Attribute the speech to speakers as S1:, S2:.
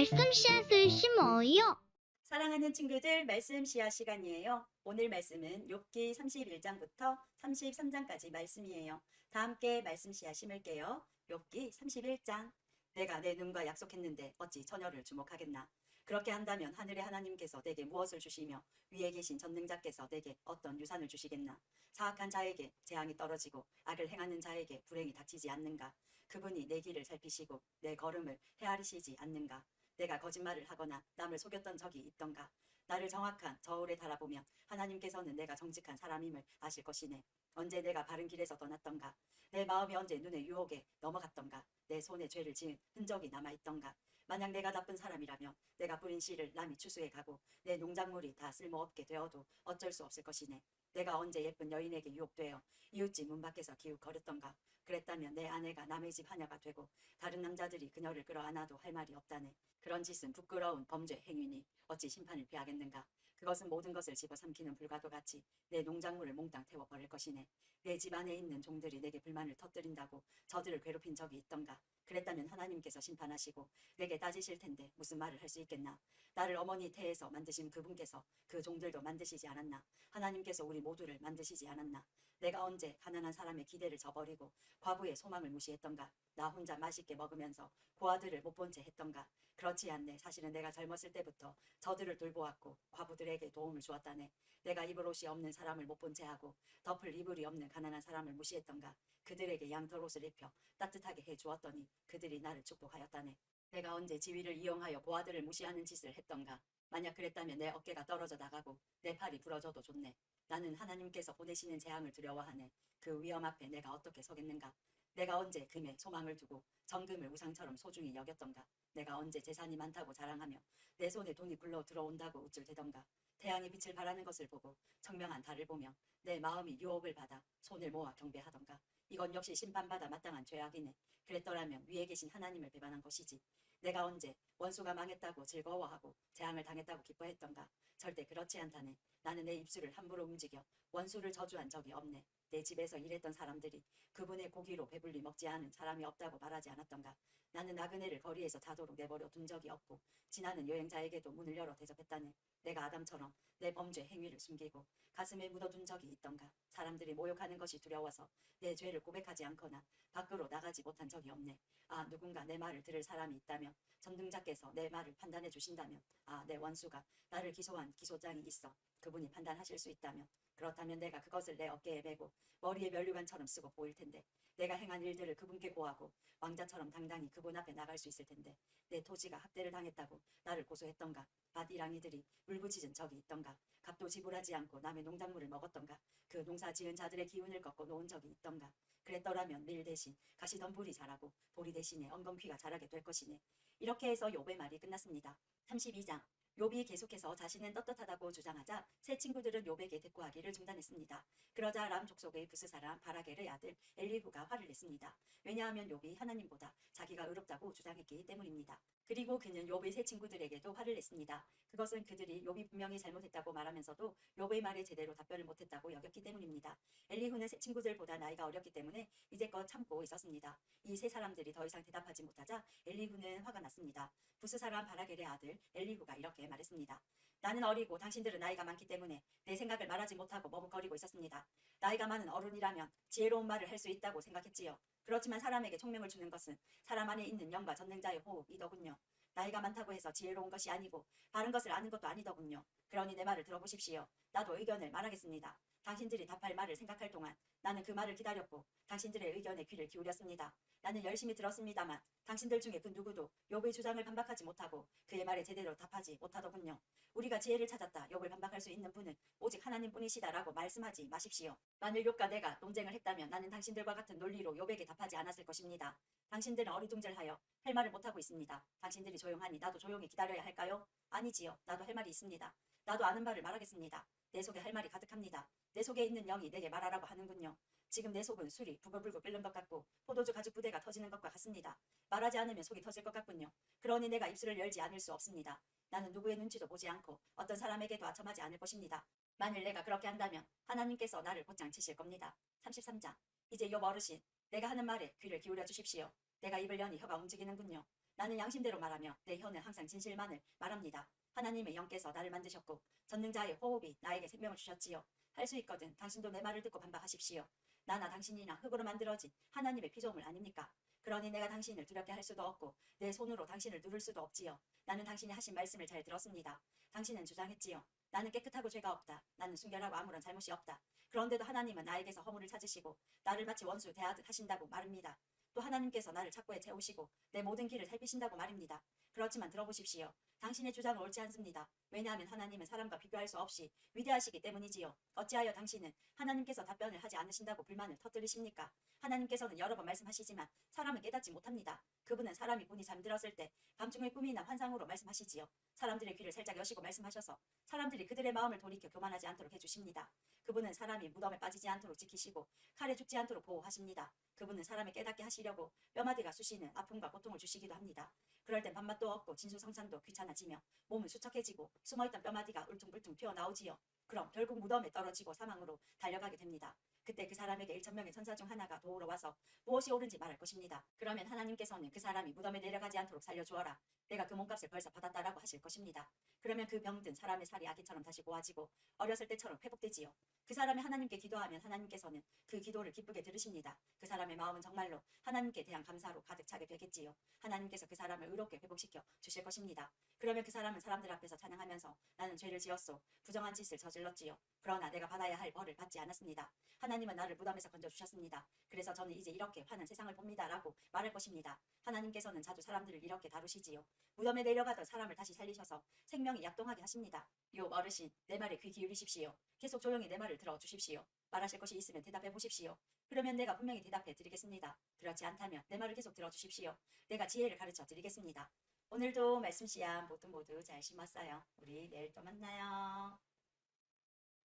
S1: 말씀 씨앗을 심어요.
S2: 사랑하는 친구들 말씀 시야 시간이에요. 오늘 말씀은 욥기 31장부터 33장까지 말씀이에요. 다 함께 말씀 시야 심을게요. 욥기 31장 내가 내 눈과 약속했는데 어찌 처녀를 주목하겠나 그렇게 한다면 하늘의 하나님께서 내게 무엇을 주시며 위에 계신 전능자께서 내게 어떤 유산을 주시겠나 사악한 자에게 재앙이 떨어지고 악을 행하는 자에게 불행이 닥치지 않는가 그분이 내 길을 살피시고 내 걸음을 헤아리시지 않는가 내가 거짓말을 하거나 남을 속였던 적이 있던가. 나를 정확한 저울에 달아보면 하나님께서는 내가 정직한 사람임을 아실 것이네. 언제 내가 바른 길에서 떠났던가. 내 마음이 언제 눈의 유혹에 넘어갔던가. 내 손에 죄를 지은 흔적이 남아있던가. 만약 내가 나쁜 사람이라면 내가 뿌린 씨를 남이 추수해 가고 내 농작물이 다 쓸모없게 되어도 어쩔 수 없을 것이네 내가 언제 예쁜 여인에게 유혹되어 이웃집 문 밖에서 기웃 거렸던가? 그랬다면 내 아내가 남의 집 하녀가 되고 다른 남자들이 그녀를 끌어안아도 할 말이 없다네. 그런 짓은 부끄러운 범죄 행위니 어찌 심판을 피하겠는가? 그것은 모든 것을 집어삼키는 불과도 같이 내 농작물을 몽땅 태워버릴 것이네. 내 집 안에 있는 종들이 내게 불만을 터뜨린다고 저들을 괴롭힌 적이 있던가 그랬다면 하나님께서 심판하시고 내게 따지실 텐데 무슨 말을 할 수 있겠나? 나를 어머니 태에서 만드신 그분께서 그 종들도 만드시지 않았나? 하나님께서 우리 모두를 만드시지 않았나? 내가 언제 가난한 사람의 기대를 저버리고 과부의 소망을 무시했던가? 나 혼자 맛있게 먹으면서 고아들을 못 본 채 했던가? 그렇지 않네. 사실은 내가 젊었을 때부터 저들을 돌보았고 과부들에게 도움을 주었다네. 내가 입을 옷이 없는 사람을 못 본 채 하고 덮을 이불이 없는 가난한 사람을 무시했던가? 그들에게 양털 옷을 입혀 따뜻하게 해 주었더니 그들이 나를 축복하였다네. 내가 언제 지위를 이용하여 고아들을 무시하는 짓을 했던가? 만약 그랬다면 내 어깨가 떨어져 나가고 내 팔이 부러져도 좋네. 나는 하나님께서 보내시는 재앙을 두려워하네. 그 위험 앞에 내가 어떻게 서겠는가? 내가 언제 금에 소망을 두고 정금을 우상처럼 소중히 여겼던가? 내가 언제 재산이 많다고 자랑하며 내 손에 돈이 굴러 들어온다고 우쭐대던가? 태양이 빛을 발하는 것을 보고 청명한 달을 보며 내 마음이 유혹을 받아 손을 모아 경배하던가 이건 역시 심판받아 마땅한 죄악이네. 그랬더라면 위에 계신 하나님을 배반한 것이지. 내가 언제 원수가 망했다고 즐거워하고 재앙을 당했다고 기뻐했던가? 절대 그렇지 않다네. 나는 내 입술을 함부로 움직여 원수를 저주한 적이 없네. 내 집에서 일했던 사람들이 그분의 고기로 배불리 먹지 않은 사람이 없다고 말하지 않았던가 나는 나그네를 거리에서 자도록 내버려 둔 적이 없고 지나는 여행자에게도 문을 열어 대접했다네. 내가 아담처럼 내 범죄 행위를 숨기고 가슴에 묻어둔 적이 있던가. 사람들이 모욕하는 것이 두려워서 내 죄를 고백하지 않거나 밖으로 나가지 못한 적이 없네. 아 누군가 내 말을 들을 사람이 있다면 전등자께서 내 말을 판단해 주신다면 아 내 원수가 나를 기소한 기소장이 있어 그분이 판단하실 수 있다면 그렇다면 내가 그것을 내 어깨에 메고 머리에 면류관처럼 쓰고 보일 텐데 내가 행한 일들을 그분께 고하고 왕자처럼 당당히 그분 앞에 나갈 수 있을 텐데 내 토지가 학대를 당했다고 나를 고소했던가? 밭 이랑이들이 울부짖은 적이 있던가? 값도 지불하지 않고 남의 농작물을 먹었던가? 그 농사 지은 자들의 기운을 꺾고 놓은 적이 있던가? 그랬더라면 밀 대신 가시덤불이 자라고 보리 대신에 엉겅퀴가 자라게 될 것이네. 이렇게 해서 욥의 말이 끝났습니다. 32장. 욥이 계속해서 자신은 떳떳하다고 주장하자 새 친구들은 욥에게 대꾸하기를 중단했습니다. 그러자 람 족속의 부스 사람 바라겔의 아들 엘리후가 화를 냈습니다. 왜냐하면 욥이 하나님보다 자기가 의롭다고 주장했기 때문입니다. 그리고 그는 욥의 새 친구들에게도 화를 냈습니다. 그것은 그들이 욥이 분명히 잘못했다고 말하면서도 욥의 말에 제대로 답변을 못했다고 여겼기 때문입니다. 엘리후는 새 친구들보다 나이가 어렸기 때문에 이제껏 참고 있었습니다. 이 세 사람들이 더 이상 대답하지 못하자 엘리후는 화가 났습니다. 부스 사람 바라겔의 아들 엘리후가 이렇게 말했습니다. 나는 어리고 당신들은 나이가 많기 때문에 내 생각을 말하지 못하고 머뭇거리고 있었습니다. 나이가 많은 어른이라면 지혜로운 말을 할 수 있다고 생각했지요. 그렇지만 사람에게 총명을 주는 것은 사람 안에 있는 영과 전능자의 호흡이더군요. 나이가 많다고 해서 지혜로운 것이 아니고 바른 것을 아는 것도 아니더군요. 그러니 내 말을 들어보십시오. 나도 의견을 말하겠습니다. 당신들이 답할 말을 생각할 동안 나는 그 말을 기다렸고 당신들의 의견에 귀를 기울였습니다. 나는 열심히 들었습니다만 당신들 중에 그 누구도 욥의 주장을 반박하지 못하고 그의 말에 제대로 답하지 못하더군요. 우리가 지혜를 찾았다. 욥을 반박할 수 있는 분은 오직 하나님뿐이시다라고 말씀하지 마십시오. 만일 욥과 내가 논쟁을 했다면 나는 당신들과 같은 논리로 욥에게 답하지 않았을 것입니다. 당신들은 어리둥절하여 할 말을 못하고 있습니다. 당신들이 조용하니 나도 조용히 기다려야 할까요? 아니지요. 나도 할 말이 있습니다. 나도 아는 바를 말하겠습니다. 내 속에 할 말이 가득합니다. 내 속에 있는 영이 내게 말하라고 하는군요. 지금 내 속은 술이 부글부글 끓는 것 같고 포도주 가죽 부대가 터지는 것과 같습니다. 말하지 않으면 속이 터질 것 같군요. 그러니 내가 입술을 열지 않을 수 없습니다. 나는 누구의 눈치도 보지 않고 어떤 사람에게도 아첨하지 않을 것입니다. 만일 내가 그렇게 한다면 하나님께서 나를 곧장 치실 겁니다. 33장 이제 욥 어르신 내가 하는 말에 귀를 기울여 주십시오. 내가 입을 여니 혀가 움직이는군요. 나는 양심대로 말하며 내 혀는 항상 진실만을 말합니다. 하나님의 영께서 나를 만드셨고 전능자의 호흡이 나에게 생명을 주셨지요. 할 수 있거든 당신도 내 말을 듣고 반박하십시오. 나나 당신이나 흙으로 만들어진 하나님의 피조물 아닙니까? 그러니 내가 당신을 두렵게 할 수도 없고 내 손으로 당신을 누를 수도 없지요. 나는 당신이 하신 말씀을 잘 들었습니다. 당신은 주장했지요. 나는 깨끗하고 죄가 없다. 나는 순결하고 아무런 잘못이 없다. 그런데도 하나님은 나에게서 허물을 찾으시고 나를 마치 원수 대하듯 하신다고 말입니다. 또 하나님께서 나를 착고에 채우시고 내 모든 길을 살피신다고 말입니다. 그렇지만 들어보십시오. 당신의 주장은 옳지 않습니다. 왜냐하면 하나님은 사람과 비교할 수 없이 위대하시기 때문이지요. 어찌하여 당신은 하나님께서 답변을 하지 않으신다고 불만을 터뜨리십니까? 하나님께서는 여러 번 말씀하시지만 사람은 깨닫지 못합니다. 그분은 사람이 본이 잠들었을 때 밤중의 꿈이나 환상으로 말씀하시지요. 사람들의 귀를 살짝 여시고 말씀하셔서 사람들이 그들의 마음을 돌이켜 교만하지 않도록 해주십니다. 그분은 사람이 무덤에 빠지지 않도록 지키시고 칼에 죽지 않도록 보호하십니다. 그분은 사람을 깨닫게 하시려고 뼈마디가 쑤시는 아픔과 고통을 주시기도 합니다. 그럴 땐 밥맛도 없고 진수성찬도 귀찮아지며 몸은 수척해지고 숨어있던 뼈마디가 울퉁불퉁 튀어나오지요. 그럼 결국 무덤에 떨어지고 사망으로 달려가게 됩니다. 그때 그 사람에게 1천명의 천사 중 하나가 도우러 와서 무엇이 옳은지 말할 것입니다. 그러면 하나님께서는 그 사람이 무덤에 내려가지 않도록 살려주어라. 내가 그 몸값을 벌써 받았다라고 하실 것입니다. 그러면 그 병든 사람의 살이 아기처럼 다시 고와지고 어렸을 때처럼 회복되지요. 그 사람이 하나님께 기도하면 하나님께서는 그 기도를 기쁘게 들으십니다. 그 사람의 마음은 정말로 하나님께 대한 감사로 가득 차게 되겠지요. 하나님께서 그 사람을 의롭게 회복시켜 주실 것입니다. 그러면 그 사람은 사람들 앞에서 찬양하면서 나는 죄를 지었소. 부정한 짓을 저질렀지요. 그러나 내가 받아야 할 벌을 받지 않았습니다. 하나님은 나를 무덤에서 건져주셨습니다. 그래서 저는 이제 이렇게 환한 세상을 봅니다. 라고 말할 것입니다. 하나님께서는 자주 사람들을 이렇게 다루시지요. 무덤에 내려가던 사람을 다시 살리셔서 생명이 약동하게 하십니다. 요 어르신, 내 말에 귀 기울이십시오. 계속 조용히 내 말을 들어주십시오. 말하실 것이 있으면 대답해 보십시오. 그러면 내가 분명히 대답해 드리겠습니다. 그렇지 않다면 내 말을 계속 들어주십시오. 내가 지혜를 가르쳐 드리겠습니다. 오늘도 말씀 씨앗 모두 모두 잘 심었어요. 우리 내일 또 만나요.